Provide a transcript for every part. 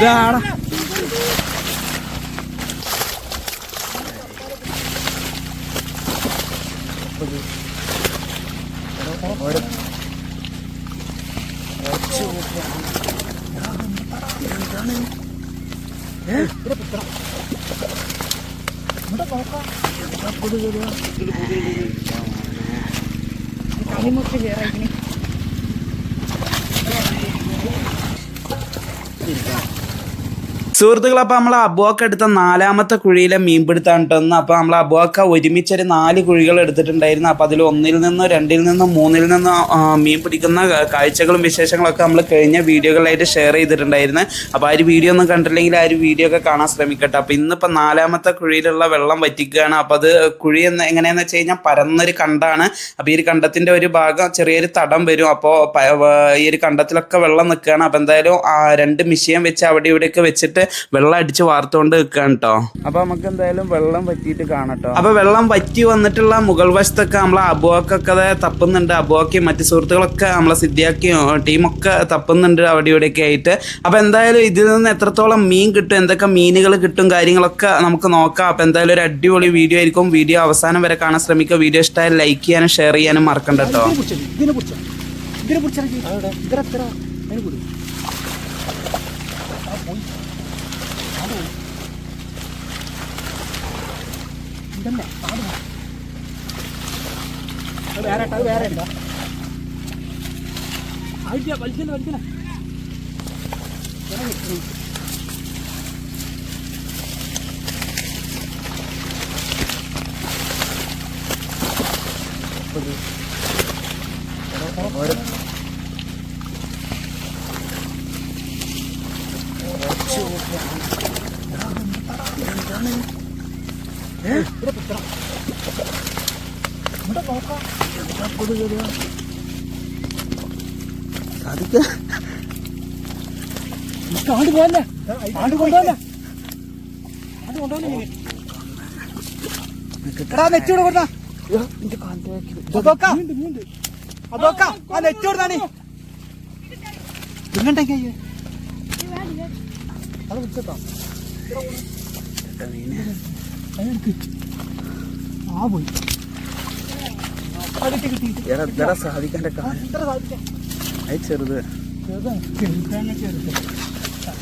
સીધા സുഹൃത്തുക്കൾ അപ്പോൾ നമ്മൾ അബുവക്ക എടുത്ത നാലാമത്തെ കുഴിയിലെ മീൻ കേട്ടോ അപ്പോൾ നമ്മൾ ഒരുമിച്ച് ഒരുമിച്ചൊരു നാല് കുഴികൾ എടുത്തിട്ടുണ്ടായിരുന്നു. അപ്പോൾ അതിൽ ഒന്നിൽ നിന്നോ രണ്ടിൽ നിന്നോ മൂന്നിൽ നിന്നോ മീൻ പിടിക്കുന്ന കാഴ്ചകളും വിശേഷങ്ങളും ഒക്കെ നമ്മൾ കഴിഞ്ഞ വീഡിയോകളായിട്ട് ഷെയർ ചെയ്തിട്ടുണ്ടായിരുന്നു. അപ്പോൾ ആ ഒരു വീഡിയോ ഒന്നും കണ്ടില്ലെങ്കിൽ ആ ഒരു വീഡിയോ ഒക്കെ കാണാൻ ശ്രമിക്കട്ടെ. അപ്പോൾ ഇന്നിപ്പോൾ നാലാമത്തെ കുഴിയിലുള്ള വെള്ളം വറ്റിക്കുകയാണ്. അപ്പോൾ അത് കുഴി എന്ന് എങ്ങനെയാണെന്ന് വെച്ച് കഴിഞ്ഞാൽ പരന്നൊരു കണ്ടാണ്. അപ്പോൾ ഈ ഒരു കണ്ടത്തിന്റെ ഒരു ഭാഗം ചെറിയൊരു തടം വരും. അപ്പോൾ ഈ ഒരു കണ്ടത്തിലൊക്കെ വെള്ളം നിൽക്കുകയാണ്. അപ്പോൾ എന്തായാലും രണ്ട് മിഷീൻ വെച്ച് അവിടെ ഇവിടെയൊക്കെ വെച്ചിട്ട് വെള്ളം അടിച്ച് വാർത്തുകൊണ്ട് നിൽക്കുകയാണ് കേട്ടോ അപ്പൊ നമുക്ക് എന്തായാലും വെള്ളം വറ്റിയിട്ട് കാണട്ടോ അപ്പൊ വെള്ളം പറ്റി വന്നിട്ടുള്ള മുഗൾ വശത്തൊക്കെ നമ്മളെ അബുവാക്കൊക്കെ തപ്പുന്നുണ്ട്. അബുവാക്കിയും മറ്റു സുഹൃത്തുക്കളൊക്കെ നമ്മളെ സിദ്ധിയാക്കിയും ടീമൊക്കെ തപ്പുന്നുണ്ട് അവിടെ ഇവിടെയൊക്കെ ആയിട്ട്. അപ്പൊ എന്തായാലും ഇതിൽ നിന്ന് എത്രത്തോളം മീൻ കിട്ടും എന്തൊക്കെ മീനുകൾ കിട്ടും കാര്യങ്ങളൊക്കെ നമുക്ക് നോക്കാം. അപ്പൊ എന്തായാലും ഒരു അടിപൊളി വീഡിയോ ആയിരിക്കും. വീഡിയോ അവസാനം വരെ കാണാൻ ശ്രമിക്കുക. വീഡിയോ ഇഷ്ടമായി ലൈക്ക് ചെയ്യാനും ഷെയർ ചെയ്യാനും മറക്കണ്ട കേട്ടോ ഇതിനെ കുറിച്ച് ഇതിനെ കുറിച്ച് ഇതിനെ എത്ര ഇതന്നെ ആട് വാ. അത് വേറെ ഇട്ടോ, അത് വേറെ ഇട്ടോ. ആയിട്ടില്ല, വലിക്കല്ലേ, വലിക്കല്ലേ. ഇറങ്ങി, ഇറങ്ങി. ആണ്ട് പോകല്ലേ ആണ്ട് കൊണ്ടുപോകല്ലേ ആണ്ട് കൊണ്ടുപോകല്ലേ നെറ്റ് ഇവിടെ കൊടുത്താ. അതൊക്കെ ആ നെറ്റ് കൊടുത്താണി പിന്നെണ്ടെങ്കിൽ അയ്യോ അത് വിളിച്ചോ ആ പോയി. ആ കിട്ടി കിട്ടി. സാധിക്കാന്റെ ആ, ഇത്ര സാധിക്കാം. അത് ചെറുത്. ചെറുതാണ്. ചെറുതാണ് ചെറുത്.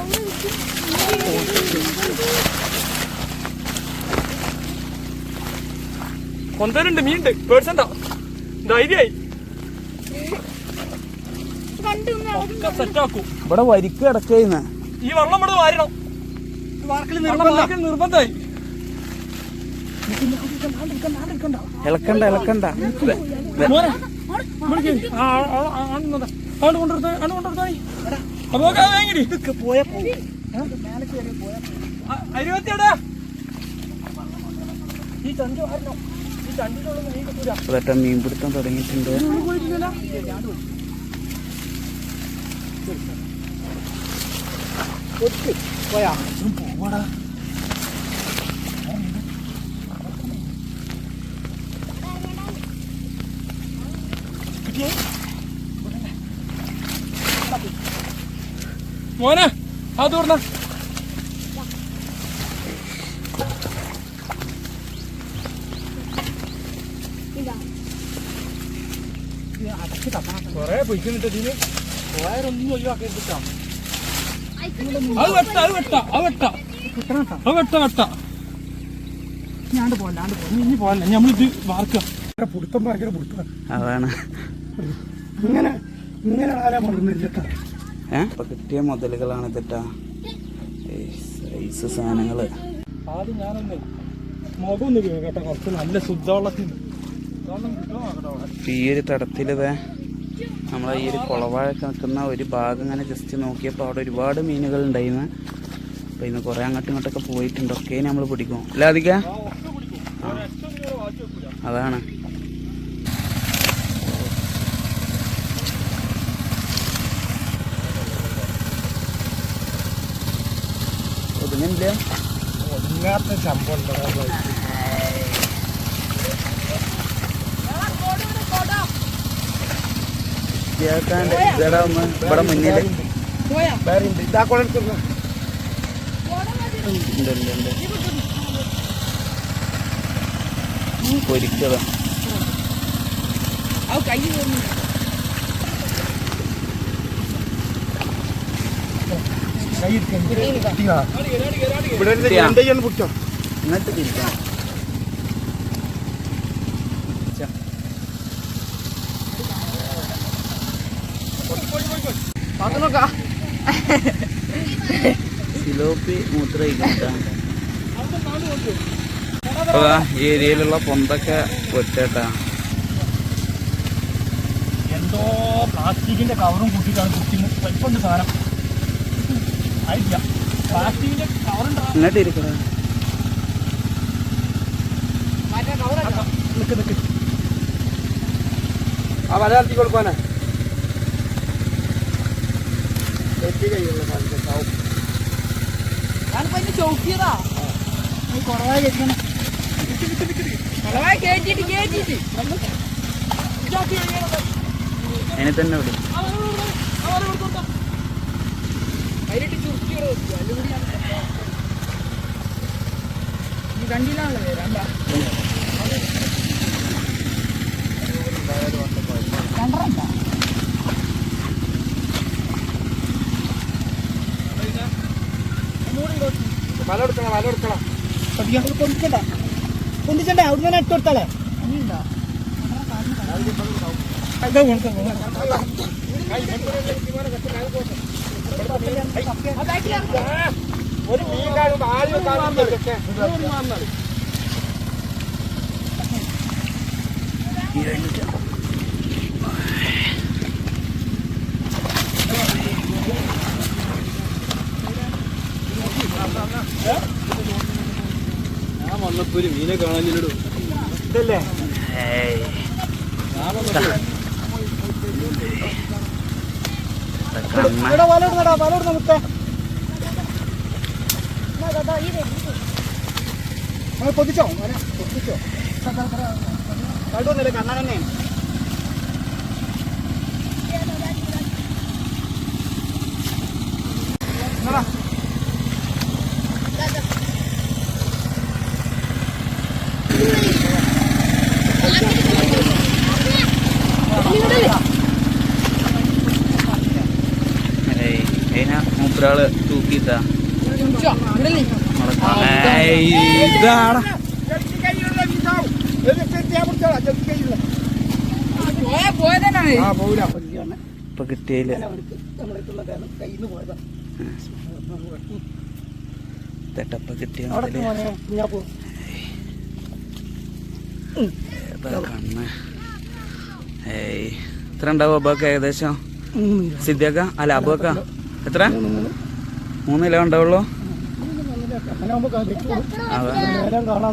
ഒന്ന് വിത്ത്. കൊന്തലുണ്ട് മീനുണ്ട്. പേഴ്സണ്ടാ ധൈര്യമായി. സെറ്റാക്കും ഇവിടെ വരിക്ക് കിടക്കുന്ന ഈ വെള്ളം ഇവിടെ വാരണം. നിർബന്ധമായി. ഇളക്കണ്ട ഇളക്കണ്ട. മോനെ വിളിക്ക്. ആ, ആ, ആ, ആ, ഇന്നതാ. അങ്ങോട്ട് കൊണ്ടുവരുത്തേ അങ്ങോട്ട് കൊണ്ടുവരുത്തായി അപ്പൊ വാങ്ങിടി പോയ പോകും മേലെ കയറി പോയ അരുപത്തിയടാ ഈ ചന്തി വാരണോ ഈ ചണ്ടിയിലുള്ള മീൻ കിട്ടൂല അതൊക്കെ മീൻ പിടുത്തം തുടങ്ങിയിട്ടുണ്ട് ഒത്ത് പോയാ പോവാടാ മോനെ അത് തുറന്ന ഇതാ. അടച്ച് തപ്പാ കൊറേ പൊയ്ക്കുന്നിട്ട് ഇതിന്. പോയാരൊന്നും ഒഴിവാക്കിയെടുക്കാം അയക്കട്ടെ. അത് വെട്ട അത് വെട്ട അത് വെട്ട. കിട്ടണം കേട്ടോ അത് വെട്ട വെട്ട. ഞാണ്ട് പോലാണ്ട് പോ ഇനി പോകല്ല നമ്മളിത് വാർക്കുക. പുടുത്തം ഭയങ്കര പുടുത്തം. അതാണ്. ഇങ്ങനെ ഇങ്ങനെ ആരാ മറന്നില്ല ഇപ്പൊ കിട്ടിയ മുതലുകളാണ് ഇതിട്ടാ. സൈസ് ആദ്യം ഞാനൊന്ന് ഒന്ന് കേട്ടോ കുറച്ച് നല്ല ശുദ്ധവെള്ളത്തിൽ ഈ ഒരു തടത്തിലിത് നമ്മളെ ഈ ഒരു കുളവാഴൊക്കെ നിൽക്കുന്ന ഒരു ഭാഗം ഇങ്ങനെ ജസ്റ്റ് നോക്കിയപ്പോൾ അവിടെ ഒരുപാട് മീനുകൾ ഉണ്ടായിരുന്നു അപ്പോൾ ഇന്ന് കുറേ അങ്ങോട്ടും ഇങ്ങോട്ടൊക്കെ പോയിട്ടുണ്ട്. ഒക്കെ നമ്മൾ പിടിക്കും. അല്ല അധികം അതാണ്. ഒതുങ്ങില്ല ഒന്നാത്ത ശമ്പളം കേൾക്കാണ്ട് ഇവിടെ ഒന്ന് ഇവിടെ മുന്നിൽ ഇതാ കൈ ഉണ്ട് ഉണ്ട് ഉണ്ട് പൊരിക്കതാ ഇവിടെ ഒരു രണ്ട് കൈ ഒന്ന് പിടിച്ചോ ഇങ്ങോട്ട് തിരിക്കണം ച്ച. പാത്തു നോക്കാ സിലോപ്പി ഈ ഏരിയയിലുള്ള പൊന്തൊക്കെ ഒറ്റട്ടാ എന്തോ പ്ലാസ്റ്റിക്കിന്റെ കവറും കൂട്ടിയിട്ടാണ് കുത്തി വലിപ്പമുണ്ട് സാധനം. ഇരിക്കണ നിക്ക് നിക്ക്. ആ വല കൊടുക്കാനാ ചൗക്കിയതാ നീ കുറവായി കേൾക്കണം കുറവായി കേട്ടിട്ട് കേട്ടിട്ട് അതിനെ തന്നെ വിടും അതിലിട്ട് ചുരുക്കി നീ കണ്ടില്ലാണല്ലോ രണ്ടാ രണ്ടരണ്ട വല എടുക്കണം വല എടുക്കണം പൊന്തിച്ചണ്ട പൊന്തിച്ചണ്ടേ അവിടുന്ന് തന്നെ ഇട്ട് കൊടുത്താലേ ഒരു മീൻ കാണുമ്പോൾ ആദ്യം കാണുന്നതൊക്കെ ഞാൻ വന്നപ്പോ ഒരു മീനെ കാണാനില്ലടോ. ഇതല്ലേ? ഏയ് കണ്ണ ഇവിടെ വല ഇടുന്നടാ വല ഇടുന്ന മുത്തേ നമ്മൾ പൊതിച്ചോ പൊതിച്ചോ. കണ്ടുവന്നില്ല കണ്ണൻ തന്നെയാണ് ഏയ് അതിനാ മൂപ്പരാൾ ആ പോവില്ല. ഇപ്പൊ കിട്ടിയില്ല തെട്ടപ്പ കിട്ടിയ കണ്ണ്? ഏയ്. എത്ര ഉണ്ടാവും അബൊക്കെ ഏകദേശം? സിദ്ധിയൊക്കെ? അല്ല അബൊക്ക എത്ര? മൂന്ന് കിലോ ഉണ്ടാവുള്ളൂ അതാ. കാണാൻ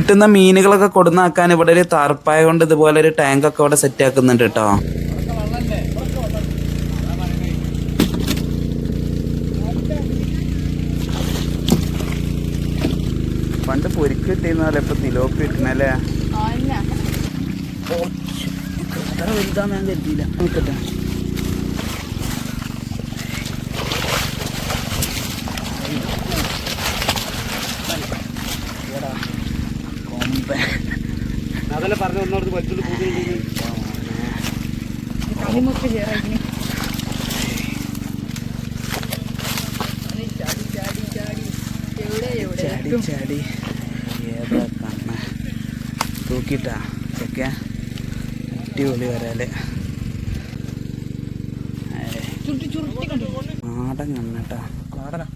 കിട്ടുന്ന മീനുകളൊക്കെ കൊടുന്നാക്കാൻ ഇവിടെ ഒരു താർപ്പായ കൊണ്ട് ഇതുപോലെ ഒരു ടാങ്ക് ഒക്കെ ഇവിടെ സെറ്റ് ആക്കുന്നുണ്ട് കേട്ടോ പണ്ട് പൊരിക്ക് കിട്ടിയിരുന്നല്ലേ ഇപ്പൊ തിലോപ്പ് കിട്ടണല്ലേ എത്ര വലുതാന്ന് ഞാൻ കരുതിയില്ല. നിൽക്കട്ടെ വലിച്ചോണ്ട് പോകുന്നുണ്ട് ചാടി ചാടി ചാടി എവിടെ എവിടെ ചാടി ചാടി. ഏതാ കണ്ണ? തൂക്കിട്ടാ ചെക്ക അടിപൊളി വരാൽ. നാടൻ കണ്ണട്ടാ നാടനാ?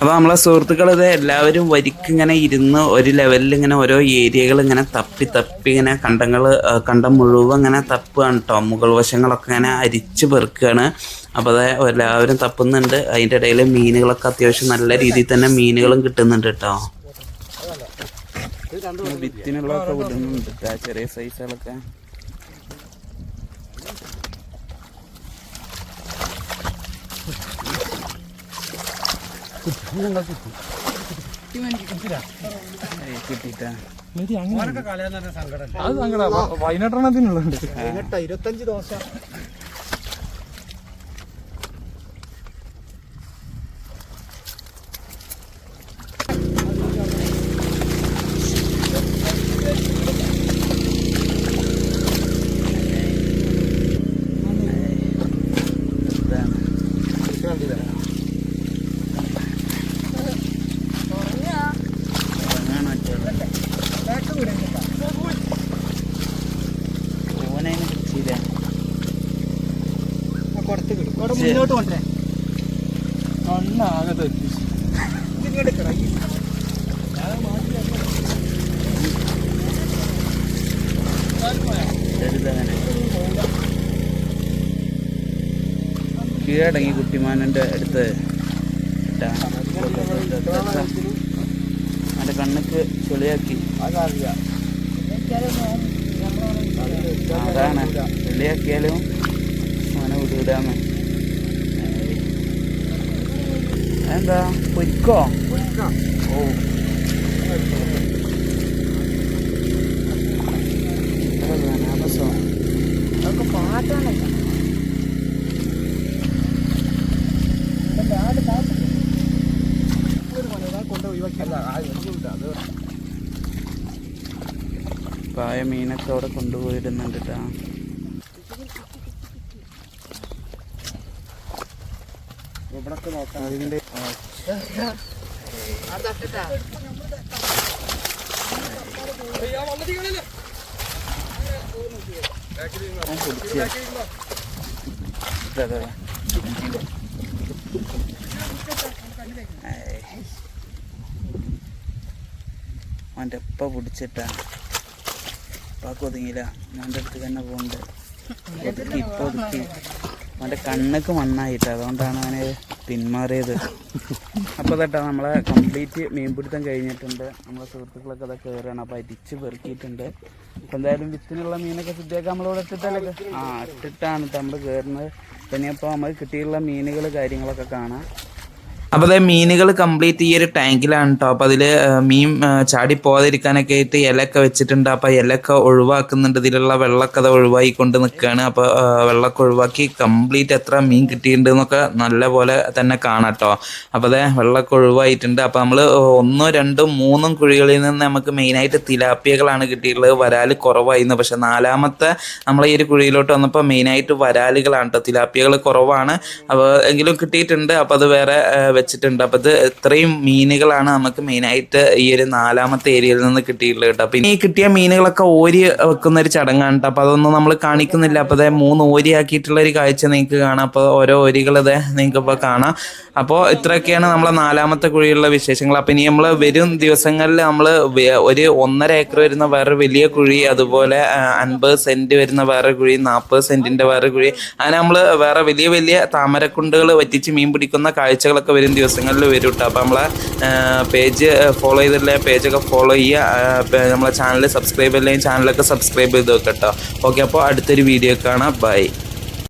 അപ്പോൾ നമ്മളെ സുഹൃത്തുക്കളിത് എല്ലാവരും വരിക്ക് ഇങ്ങനെ ഇരുന്ന് ഒരു ലെവലിൽ ഇങ്ങനെ ഓരോ ഏരിയകൾ ഇങ്ങനെ തപ്പി തപ്പി ഇങ്ങനെ കണ്ടങ്ങൾ കണ്ടം മുഴുവൻ ഇങ്ങനെ തപ്പുകയാണ് കേട്ടോ മുകൾ വശങ്ങളൊക്കെ ഇങ്ങനെ അരിച്ച് പെറുക്കുകയാണ്. അപ്പോൾ അത് എല്ലാവരും തപ്പുന്നുണ്ട്. അതിന്റെ ഇടയിൽ മീനുകളൊക്കെ അത്യാവശ്യം നല്ല രീതിയിൽ തന്നെ മീനുകളും കിട്ടുന്നുണ്ട് കേട്ടോ വിത്തിനുള്ളതൊക്കെ വിടുന്നുണ്ട് ചെറിയ സൈസുകളൊക്കെ അത് സങ്കട. വൈകിട്ടെണ്ണത്തിനുള്ളുണ്ട് പതിനെട്ട് ഇരുപത്തഞ്ച് ദോശ ഓനതിനെ പിടിച്ചില്ല കൊടുത്ത് കിട്ടും അവിടെ മുന്നോട്ട് കൊണ്ടേ കണ്ണാകെ ചെറുതങ്ങനെ കീഴടങ്ങി കുട്ടിമാനന്റെ അടുത്ത്. അവന്റെ കണ്ണക്ക് ചെളിയാക്കി. അതാണ്. ചെളിയാക്കിയാലും അവനെ വിടൂലാന്ന് എന്താ? പൊരിക്കോ? ഓ. പായ മീനൊക്കെ അവിടെ കൊണ്ടുപോയിടുന്നുണ്ട് കേട്ടാ ഇവിടെ നോക്കാം ഏയ്. അവന്റെ എപ്പ പിടിച്ചിട്ടാ. ഉപ്പാക്ക് ഒതുങ്ങിയില്ല. അവന്റെ അടുത്ത് തന്നെ പോകുന്നുണ്ട് ഒതുക്കി ഇപ്പൊ ഒതുക്കി. അവന്റെ കണ്ണൊക്കെ മണ്ണായിട്ട്. അതുകൊണ്ടാണ് അവന് പിന്മാറിയത്. അപ്പോൾ തട്ടാ നമ്മളെ കംപ്ലീറ്റ് മീൻപിടുത്തം കഴിഞ്ഞിട്ടുണ്ട്. നമ്മളെ സുഹൃത്തുക്കളൊക്കെ അതൊക്കെ കയറുകയാണ് അപ്പോൾ അരിച്ച് പെറുക്കിയിട്ടുണ്ട്. അപ്പോൾ എന്തായാലും വിത്തിനുള്ള മീനൊക്കെ ശുദ്ധിയാക്കാൻ നമ്മളിവിടെ ഇട്ടിട്ടല്ലേ? ആ ഇട്ടിട്ടാണ് നമ്മൾ കയറുന്നത് പിന്നെ അപ്പോൾ നമ്മൾ കിട്ടിയുള്ള മീനുകൾ കാര്യങ്ങളൊക്കെ കാണാം. അപ്പോൾ അതെ മീനുകൾ കംപ്ലീറ്റ് ഈ ഒരു ടാങ്കിലാണ് കേട്ടോ അപ്പോൾ അതിൽ മീൻ ചാടി പോകാതിരിക്കാനൊക്കെ ആയിട്ട് ഇലയൊക്കെ വെച്ചിട്ടുണ്ട്. അപ്പോൾ ഇലയൊക്കെ ഒഴിവാക്കുന്നുണ്ട്. ഇതിലുള്ള വെള്ളമൊക്കെ അത് ഒഴിവാക്കി കൊണ്ട് നിൽക്കുകയാണ് അപ്പോൾ വെള്ളമൊക്കെ ഒഴിവാക്കി കംപ്ലീറ്റ് എത്ര മീൻ കിട്ടിയിട്ടുണ്ട് എന്നൊക്കെ നല്ല പോലെ തന്നെ കാണാം കേട്ടോ അപ്പോൾ അതെ വെള്ളമൊക്കെ ഒഴിവായിട്ടുണ്ട്. അപ്പോൾ നമ്മൾ ഒന്നോ രണ്ടോ മൂന്നും കുഴികളിൽ നിന്ന് നമുക്ക് മെയിനായിട്ട് തിലാപ്പിയകളാണ് കിട്ടിയിട്ടുള്ളത്. വരാൽ കുറവായിരുന്നു. പക്ഷെ നാലാമത്തെ നമ്മൾ ഈ ഒരു കുഴിയിലോട്ട് വന്നപ്പോൾ മെയിനായിട്ട് വരാലുകളാണ് കേട്ടോ തിലാപ്പിയകൾ കുറവാണ്. അപ്പോൾ എങ്കിലും കിട്ടിയിട്ടുണ്ട്. അപ്പോൾ അത് വേറെ വെച്ചിട്ടുണ്ട്. അപ്പോൾ ഇത് ഇത്രയും മീനുകളാണ് നമുക്ക് മെയിനായിട്ട് ഈ ഒരു നാലാമത്തെ ഏരിയയിൽ നിന്ന് കിട്ടിയിട്ടുള്ളത് കേട്ടോ. പിന്നെ ഈ കിട്ടിയ മീനുകളൊക്കെ ഓരി വെക്കുന്ന ഒരു ചടങ്ങാണ് കേട്ടോ. അപ്പോൾ അതൊന്നും നമ്മൾ കാണിക്കുന്നില്ല. അപ്പോൾ അതെ മൂന്ന് ഓരി ആക്കിയിട്ടുള്ള ഒരു കാഴ്ച നിങ്ങൾക്ക് കാണാം. അപ്പോൾ ഓരോ ഓരികൾ ഇതേ നിങ്ങൾക്ക് ഇപ്പോൾ കാണാം. അപ്പോൾ ഇത്രയൊക്കെയാണ് നമ്മളെ നാലാമത്തെ കുഴിയുള്ള വിശേഷങ്ങൾ. അപ്പൊ ഇനി നമ്മൾ വരും ദിവസങ്ങളിൽ നമ്മൾ ഒരു ഒന്നര ഏക്കർ വരുന്ന വേറെ വലിയ കുഴി അതുപോലെ അൻപത് സെന്റ് വരുന്ന വേറെ കുഴി നാൽപ്പത് സെന്റിന്റെ വേറെ കുഴി. അങ്ങനെ നമ്മൾ വേറെ വലിയ വലിയ താമരക്കുണ്ടുകൾ വറ്റിച്ച് മീൻ പിടിക്കുന്ന കാഴ്ചകളൊക്കെ വരും ദിവസങ്ങളിൽ വരും കേട്ടോ അപ്പോൾ നമ്മളെ പേജ് ഫോളോ ചെയ്തിട്ടില്ല പേജൊക്കെ ഫോളോ ചെയ്യുക. നമ്മളെ ചാനൽ സബ്സ്ക്രൈബ് അല്ലെങ്കിൽ ചാനലൊക്കെ സബ്സ്ക്രൈബ് ചെയ്ത് വെക്കട്ടോ ഓക്കെ അപ്പോൾ അടുത്തൊരു വീഡിയോ കാണാം. ബൈ